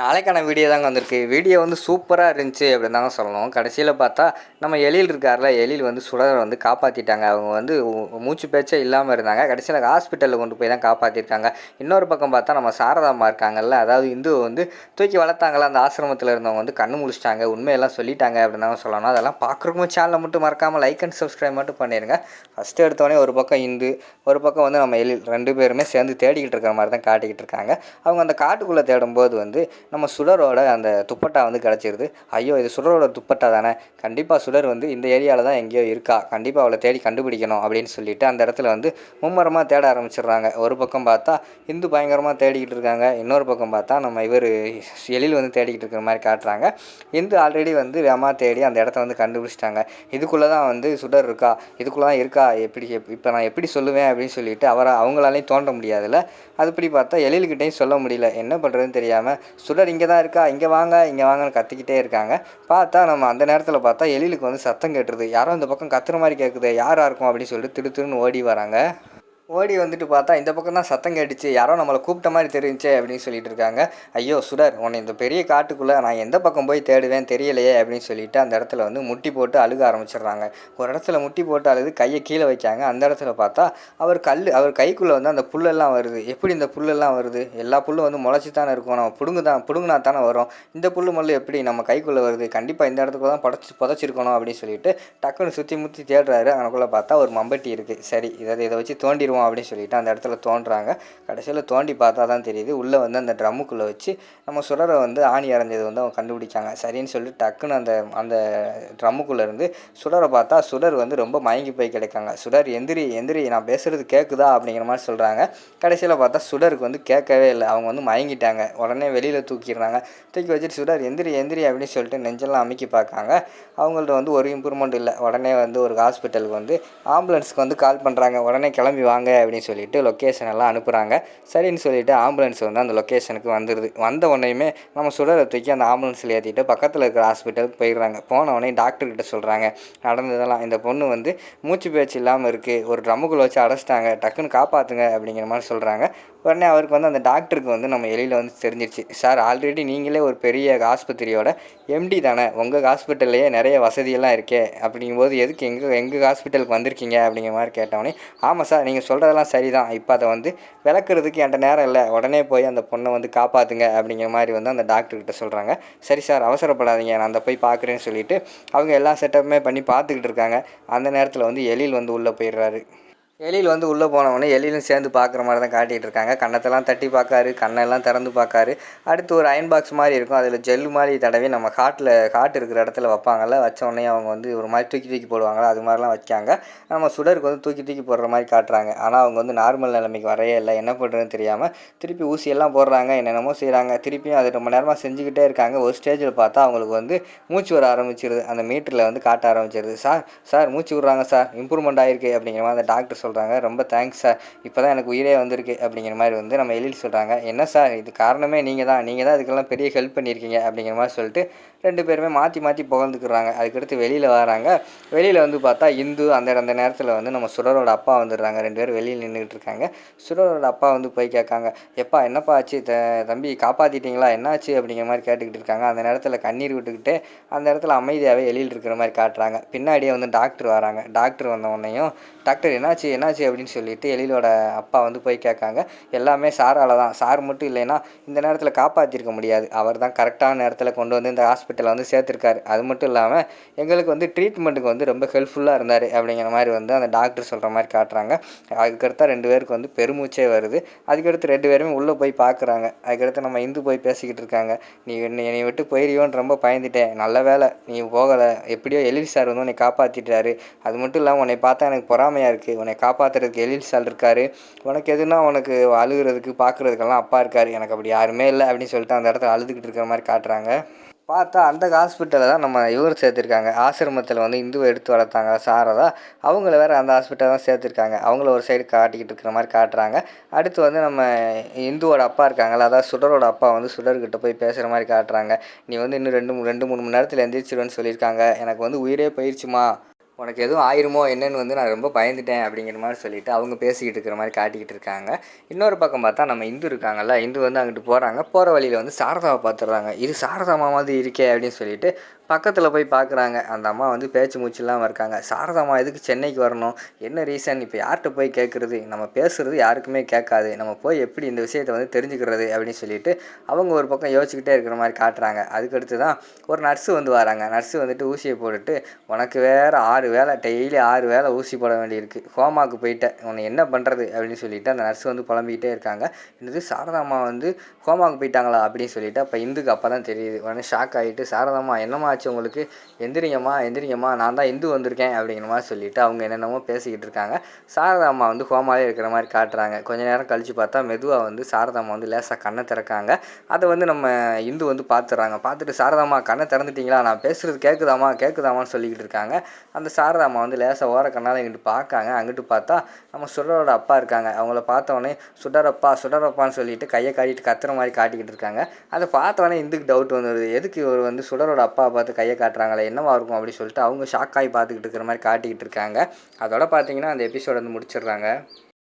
நாளைக்கான வீடியோ தாங்க வந்திருக்கு. வீடியோ வந்து சூப்பராக இருந்துச்சு அப்படின்னு தாங்க சொல்லணும். கடைசியில் பார்த்தா நம்ம எழில் இருக்கார்ல எழில் வந்து சுடரை வந்து காப்பாற்றிட்டாங்க அவங்க வந்து மூச்சு பேச்சே இல்லாமல் இருந்தாங்க. கடைசியில் ஹாஸ்பிட்டலில் கொண்டு போய் தான் காப்பாற்றிருக்காங்க இன்னொரு பக்கம் பார்த்தா நம்ம சாரதாம்மா இருக்காங்கல்ல அதாவது இந்து வந்து தூக்கி வளர்த்தாங்களா அந்த ஆசிரமத்தில் இருந்தவங்க வந்து கண்ணு முழிச்சிட்டாங்க உண்மையெல்லாம் சொல்லிட்டாங்க அப்படின்னு தாங்க சொல்லணும். அதெல்லாம் பார்க்குறக்கும் சேனலை மட்டும் மறக்காமல் லைக் அண்ட் சப்ஸ்கிரைப் மட்டும் பண்ணிடுங்க ஃபஸ்ட்டு எடுத்தோடனே ஒரு பக்கம் இந்து ஒரு பக்கம் வந்து நம்ம எழில் ரெண்டு பேருமே சேர்ந்து தேடிக்கிட்டு இருக்கிற மாதிரி தான் காட்டிக்கிட்டு இருக்காங்க. அவங்க அந்த காட்டுக்குள்ளே தேடும்போது வந்து நம்ம சுடரோட அந்த துப்பட்டா வந்து கிடச்சிருது. ஐயோ இது சுடரோட துப்பட்டா தானே? கண்டிப்பாக சுடர் வந்து இந்த ஏரியாவில் தான் எங்கேயோ இருக்கா? கண்டிப்பாக அவளை தேடி கண்டுபிடிக்கணும் அப்படின்னு சொல்லிட்டு அந்த இடத்துல வந்து மும்மரமாக தேட ஆரம்பிச்சிடுறாங்க. ஒரு பக்கம் பார்த்தா இந்து பயங்கரமாக தேடிக்கிட்டு இருக்காங்க. இன்னொரு பக்கம் பார்த்தா நம்ம இவர் எழில் வந்து தேடிக்கிட்டு இருக்கிற மாதிரி காட்டுறாங்க. இந்து ஆல்ரெடி வந்து வேமா தேடி அந்த இடத்த வந்து கண்டுபிடிச்சிட்டாங்க. இதுக்குள்ளே தான் வந்து சுடர் இருக்கா? இதுக்குள்ளே தான் இருக்கா? எப்படி இப்போ நான் எப்படி சொல்லுவேன் அப்படின்னு சொல்லிட்டு அவரை அவங்களாலையும் தோன்ற முடியாதுல்ல. அதுபடி பார்த்தா எழில்கிட்டையும் சொல்ல முடியல. என்ன பண்ணுறதுன்னு தெரியாமல் சுடர் இங்கே தான் இருக்கா? இங்கே வாங்க இங்கே வாங்கன்னு கத்திக்கிட்டே இருக்காங்க. பார்த்தா நம்ம அந்த நேரத்தில் பார்த்தா எழிலுக்கு வந்து சத்தம் கேட்டுருது. யாரோ இந்த பக்கம் கத்துற மாதிரி கேட்குது யாராக இருக்கும் அப்படின்னு சொல்லிட்டு திரு திருன்னு ஓடி வராங்க. ஓடி வந்துட்டு பார்த்தா இந்த பக்கம் தான் சத்தம் கேட்டுச்சு. யாரோ நம்மளை கூப்பிட்ட மாதிரி தெரிஞ்சே அப்படின்னு சொல்லிட்டு இருக்காங்க. ஐயோ சுடர் உன்னை இந்த பெரிய காட்டுக்குள்ளே நான் எந்த பக்கம் போய் தேடுவேன் தெரியலையே அப்படின்னு சொல்லிட்டு அந்த இடத்துல வந்து முட்டி போட்டு அழுக ஆரம்பிச்சிடுறாங்க. ஒரு இடத்துல முட்டி போட்டு அழுது கையை கீழே வைக்காங்க அந்த இடத்துல பார்த்தா அவர் கல் அவர் கைக்குள்ளே வந்து அந்த புல்லெல்லாம் வருது. எப்படி இந்த புல்லெல்லாம் வருது? எல்லா புல்லும் வந்து முளைச்சி தானே இருக்கும். நம்ம புடுங்கு தான் புடுங்கினா தானே வரும். இந்த புல் மல்லு எப்படி நம்ம கைக்குள்ளே வருது? கண்டிப்பாக இந்த இடத்துக்குள்ள தான் புடச்சி புதைச்சிருக்கணும் அப்படின்னு சொல்லிட்டு டக்குன்னு சுற்றி முற்றி தேடுறாரு. அங்கக்குள்ளே பார்த்தா ஒரு மம்பட்டி இருக்குது சரி இதை இதை வச்சு தோண்டிடுவோம் அப்படின்னு சொல்லிட்டு அந்த இடத்துல தோன்றாங்க. கடைசியில் தோண்டி பார்த்தா தான் தெரியுது. உள்ளே வந்து அந்த ட்ரம்முக்குள்ளே வச்சு நம்ம சுடரை வந்து ஆணி அரைஞ்சது வந்து அவங்க கண்டுபிடிச்சாங்க. சரின்னு சொல்லிட்டு டக்குன்னு அந்த அந்த ட்ரம்முக்குள்ளே இருந்து சுடரை பார்த்தா சுடர் வந்து ரொம்ப மயங்கி போய் கிடைக்காங்க. சுடர் எந்திரி எந்திரி நான் பேசுகிறது கேட்குதா அப்படிங்கிற மாதிரி சொல்கிறாங்க கடைசியில் பார்த்தா சுடருக்கு வந்து கேட்கவே இல்லை. அவங்க வந்து மயங்கிட்டாங்க. உடனே வெளியில் தூக்கிடுறாங்க. தூக்கி வச்சுட்டு சுடர் எந்திரி எந்திரி அப்படின்னு சொல்லிட்டு நெஞ்செல்லாம் அமைக்கி பார்க்காங்க. அவங்கள்ட்ட வந்து ஒரு இம்ப்ரூவ்மெண்ட் இல்லை. உடனே வந்து ஒரு ஹாஸ்பிட்டலுக்கு வந்து ஆம்புலன்ஸுக்கு வந்து கால் பண்ணுறாங்க உடனே கிளம்பி வாங்க. அப்படின்னு சொல்லிட்டு லொக்கேஷன் எல்லாம் அனுப்புகிறாங்க சரின்னு சொல்லிட்டு ஆம்புலன்ஸ் வந்து அந்த லொக்கேஷனுக்கு வந்துடுது வந்த உடனேயுமே நம்ம சுடரை தூக்கி அந்த ஆம்புலன்ஸில் ஏற்றிட்டு பக்கத்தில் இருக்கிற ஹாஸ்பிட்டலுக்கு போயிடுறாங்க. போன உடனே டாக்டர்கிட்ட சொல்கிறாங்க நடந்ததெல்லாம் இந்த பொண்ணு வந்து மூச்சு பேச்சு இல்லாமல் இருக்குது ஒரு ட்ரம்முக்குள்ளே வச்சு அடைச்சிட்டாங்க. டக்குன்னு காப்பாற்றுங்க அப்படிங்கிற மாதிரி சொல்கிறாங்க உடனே அவருக்கு வந்து அந்த டாக்டருக்கு வந்து நம்ம எளியில் வந்து தெரிஞ்சிருச்சு. சார் ஆல்ரெடி நீங்களே ஒரு பெரிய ஆஸ்பத்திரியோட எம்டி தானே? உங்கள் ஹாஸ்பிட்டல்லையே நிறைய வசதியெல்லாம் இருக்கே. அப்படிங்கும்போது எதுக்கு எங்கள் எங்கள் ஹாஸ்பிட்டலுக்கு வந்திருக்கீங்க? அப்படிங்கிற மாதிரி கேட்டவொடனே ஆமாம் சார் நீங்கள் சொல்கிறதெல்லாம் சரிதான். இப்போ அதை வந்து விளக்குறதுக்கு என்கிட்ட நேரம் இல்லை. உடனே போய் அந்த பொண்ணை வந்து காப்பாற்றுங்க அப்படிங்கிற மாதிரி வந்து அந்த டாக்டர்கிட்ட சொல்கிறாங்க சரி சார் அவசரப்படாதீங்க. நான் அந்த போய் பார்க்குறேன்னு சொல்லிட்டு அவங்க எல்லா செட்டப்புமே பண்ணி பார்த்துக்கிட்டு இருக்காங்க. அந்த நேரத்தில் வந்து எழில் வந்து உள்ளே போயிடுறாரு. எலியில் வந்து உள்ளே போனவொடனே எழிலும் சேர்ந்து பார்க்குற மாதிரி தான் காட்டிகிட்டு இருக்காங்க. கண்ணத்தெல்லாம் தட்டி பார்க்காரு கண்ணெல்லாம் திறந்து பார்க்காரு. அடுத்து ஒரு அயன் பாக்ஸ் மாதிரி இருக்கும். அதில் ஜெல்லு மாதிரி தடவி நம்ம காட்டில் காட்டு இருக்கிற இடத்துல வைப்பாங்கள வச்ச உடனே அவங்க வந்து ஒரு மாதிரி தூக்கி தூக்கி போடுவாங்களா அது மாதிரிலாம் வைக்காங்க. நம்ம சுடருக்கு வந்து தூக்கி தூக்கி போடுற மாதிரி காட்டுறாங்க. ஆனால் அவங்க வந்து நார்மல் நிலைமைக்கு வரையே இல்லை. என்ன பண்ணுறதுன்னு தெரியாமல் திருப்பி ஊசியெல்லாம் போடுறாங்க. என்னென்னமோ செய்கிறாங்க திருப்பியும் அது ரொம்ப நேரமாக செஞ்சுக்கிட்டே இருக்காங்க. ஒரு ஸ்டேஜில் பார்த்தா அவங்களுக்கு வந்து மூச்சு வர ஆரம்பிச்சிருது. அந்த மீட்டரில் வந்து காட்ட ஆரம்பிச்சிருது. சார் சார் மூச்சு விட்றாங்க சார். இம்ப்ரூவ்மெண்ட் ஆகிருக்கு அப்படிங்கிற மாதிரி அந்த டாக்டர் சொல்கிறாங்க ரொம்ப தேங்க்ஸ் சார் இப்போ தான் எனக்கு உயிரே வந்திருக்கு அப்படிங்கிற மாதிரி வந்து நம்ம எழில் சொல்கிறாங்க என்ன சார் இது காரணமே நீங்கள் தான். நீங்கள் தான் இதுக்கெல்லாம் பெரிய ஹெல்ப் பண்ணியிருக்கீங்க அப்படிங்கிற மாதிரி சொல்லிட்டு ரெண்டு பேருமே மாற்றி மாற்றி புகழ்ந்துக்கிறாங்க. அதுக்கடுத்து வெளியில் வராங்க. வெளியில் வந்து பார்த்தா இந்து அந்த அந்த நேரத்தில் வந்து நம்ம சுடரோட அப்பா வந்துடுறாங்க. ரெண்டு பேரும் வெளியில் நின்றுட்டு இருக்காங்க. சுடரோட அப்பா வந்து போய் கேட்காங்க. எப்பா என்னப்பா ஆச்சு? த தம்பி காப்பாற்றிட்டீங்களா என்னாச்சு? அப்படிங்கிற மாதிரி கேட்டுக்கிட்டு இருக்காங்க. அந்த நேரத்தில் கண்ணீர் விட்டுக்கிட்டு அந்த இடத்துல அமைதியாகவே வெளியில் இருக்கிற மாதிரி காட்டுறாங்க. பின்னாடியே வந்து டாக்டர் வராங்க. டாக்டர் வந்த உடனேயும் டாக்டர் என்னாச்சு? என்னாச்சு அப்படின்னு சொல்லிட்டு எழிலோட அப்பா வந்து போய் கேட்காங்க. எல்லாமே சாரால தான். சார் மட்டும் இல்லைன்னா இந்த நேரத்தில் காப்பாற்றிருக்க முடியாது. அவர் தான் கரெக்டான நேரத்தில் கொண்டு வந்து இந்த ஹாஸ்பிட்டலில் வந்து சேர்த்துருக்காரு. அது மட்டும் இல்லாமல் எங்களுக்கு வந்து ட்ரீட்மெண்ட்டுக்கு வந்து ரொம்ப ஹெல்ப்ஃபுல்லாக இருந்தார் அப்படிங்கிற மாதிரி வந்து அந்த டாக்டர் சொல்கிற மாதிரி காட்டுறாங்க. அதுக்கடுத்தா ரெண்டு பேருக்கு வந்து பெருமூச்சே வருது. அதுக்கடுத்து ரெண்டு பேருமே உள்ளே போய் பார்க்குறாங்க அதுக்கடுத்து நம்ம இந்து போய் பேசிக்கிட்டு இருக்காங்க. நீ என்னை என்னை விட்டு போயிடுவோன்னு ரொம்ப பயந்துட்டேன். நல்ல வேலை நீ போகலை. எப்படியோ எழில் சார் வந்து உன்னை காப்பாற்றிட்டாரு அது மட்டும் இல்லாமல் உன்னை பார்த்தா எனக்கு பொறாமையாக இருக்குது உன்னை காப்பாற்றுறதுக்கு எழில் சார் இருக்காரு. உனக்கு எதுனா உனக்கு அழுகிறதுக்கு பார்க்குறதுக்கெல்லாம் அப்பா இருக்கார். எனக்கு அப்படி யாருமே இல்லை அப்படின்னு சொல்லிட்டு அந்த இடத்துல அழுதுகிட்டு இருக்கிற மாதிரி காட்டுறாங்க. பார்த்தா அந்த ஹாஸ்பிட்டலில் தான் நம்ம இவர் சேர்த்துருக்காங்க. ஆசிரமத்தில் வந்து இந்துவை எடுத்து வளர்த்தாங்க. சாரதா அவங்கள வேறு அந்த ஹாஸ்பிட்டல் தான் சேர்த்துருக்காங்க. அவங்கள ஒரு சைடு காட்டிக்கிட்டு இருக்கிற மாதிரி காட்டுறாங்க. அடுத்து வந்து நம்ம இந்துவோட அப்பா இருக்காங்களா அதாவது சுடரோட அப்பா வந்து சுடர்கிட்ட போய் பேசுகிற மாதிரி காட்டுறாங்க. நீ வந்து இன்னும் ரெண்டு ரெண்டு மூணு மணி நேரத்தில் எந்திரிச்சிடுவேன்னு சொல்லியிருக்காங்க. எனக்கு வந்து உயிரே போயிடுச்சுமா உனக்கு எதுவும் ஆயிருமோ என்னன்னு வந்து நான் ரொம்ப பயந்துட்டேன் அப்படிங்கிற மாதிரி சொல்லிட்டு அவங்க பேசிக்கிட்டு இருக்கிற மாதிரி காட்டிக்கிட்டு இருக்காங்க. இன்னொரு பக்கம் பார்த்தா நம்ம இந்து இருக்காங்கல்ல இந்து வந்து அங்கிட்டு போகிறாங்க போகிற வழியில் வந்து சாரதாவை பார்த்துடுறாங்க. இது சாரதாமா மாதிரி இருக்கே அப்படின்னு சொல்லிட்டு பக்கத்தில் போய் பார்க்குறாங்க அந்த அம்மா வந்து பேச்சு மூச்சு இல்லாமல் இருக்காங்க. சாரதாம்மா எதுக்கு சென்னைக்கு வரணும்? என்ன ரீசன் இப்போ யார்கிட்ட போய் கேட்குறது நம்ம பேசுகிறது யாருக்குமே கேட்காது. நம்ம போய் எப்படி இந்த விஷயத்தை வந்து தெரிஞ்சுக்கிறது அப்படின்னு சொல்லிட்டு அவங்க ஒரு பக்கம் யோசிச்சுக்கிட்டே இருக்கிற மாதிரி காட்டுறாங்க. அதுக்கடுத்து தான் ஒரு நர்ஸு வந்து வராங்க. நர்ஸு வந்துட்டு ஊசியை போட்டுட்டு உனக்கு வேறு ஆறு வேலை டெய்லி ஆறு வேலை ஊசி போட வேண்டியிருக்கு. ஹோமாக்கு போயிட்டேன். உன்னை என்ன பண்ணுறது அப்படின்னு சொல்லிட்டு அந்த நர்ஸ் வந்து புலம்பிக்கிட்டே இருக்காங்க. என்னது சாரதாம்மா வந்து ஹோமாக்கு போயிட்டாங்களா? அப்படின்னு சொல்லிட்டு அப்போ இந்துக்கு அப்போ தான் தெரியுது. உடனே ஷாக் ஆகிட்டு சாரதாம்மா என்னம்மா ஆச்சு உங்களுக்கு? எந்திரிங்கம்மா எந்திரிங்கம்மா நான் தான் இந்து வந்திருக்கேன் அப்படிங்கிற மாதிரி சொல்லிவிட்டு அவங்க என்னென்னமோ பேசிக்கிட்டு இருக்காங்க. சாரதாம்மா வந்து ஹோமாலே இருக்கிற மாதிரி காட்டுறாங்க. கொஞ்ச நேரம் கழித்து பார்த்தா மெதுவாக வந்து சாரதாம்மா வந்து லேசாக கண்ணை திறக்காங்க. அதை வந்து நம்ம இந்து வந்து பார்த்துறாங்க பார்த்துட்டு சாரதாம்மா கண்ணை திறந்துட்டீங்களா? நான் பேசுகிறது கேட்குதாம்மா கேட்குதாமான்னு சொல்லிக்கிட்டு இருக்காங்க. அந்த சாரதாம்மா வந்து லேசாக ஓர கண்ணால் இங்கிட்டு பார்க்காங்க. அங்கிட்டு பார்த்தா நம்ம சுடரோட அப்பா இருக்காங்க. அவங்கள பார்த்தோன்னே சுடரப்பா சுடரப்பான்னு சொல்லிட்டு கையை காட்டிட்டு கத்துற மாதிரி காட்டிக்கிட்டு இருக்காங்க. அதை பார்த்தோன்னே இந்துக்கு டவுட் வந்துடுது எதுக்கு இவர் வந்து சுடரோட அப்பா பார்த்து கையை காட்டுறாங்களே என்னவா இருக்கும் அப்படின்னு சொல்லிட்டு அவங்க ஷாக் ஆகி பார்த்துக்கிட்டு இருக்கிற மாதிரி காட்டிக்கிட்டு இருக்காங்க. அதோட பார்த்தீங்கன்னா அந்த எபிசோட் வந்து முடிச்சிடுறாங்க.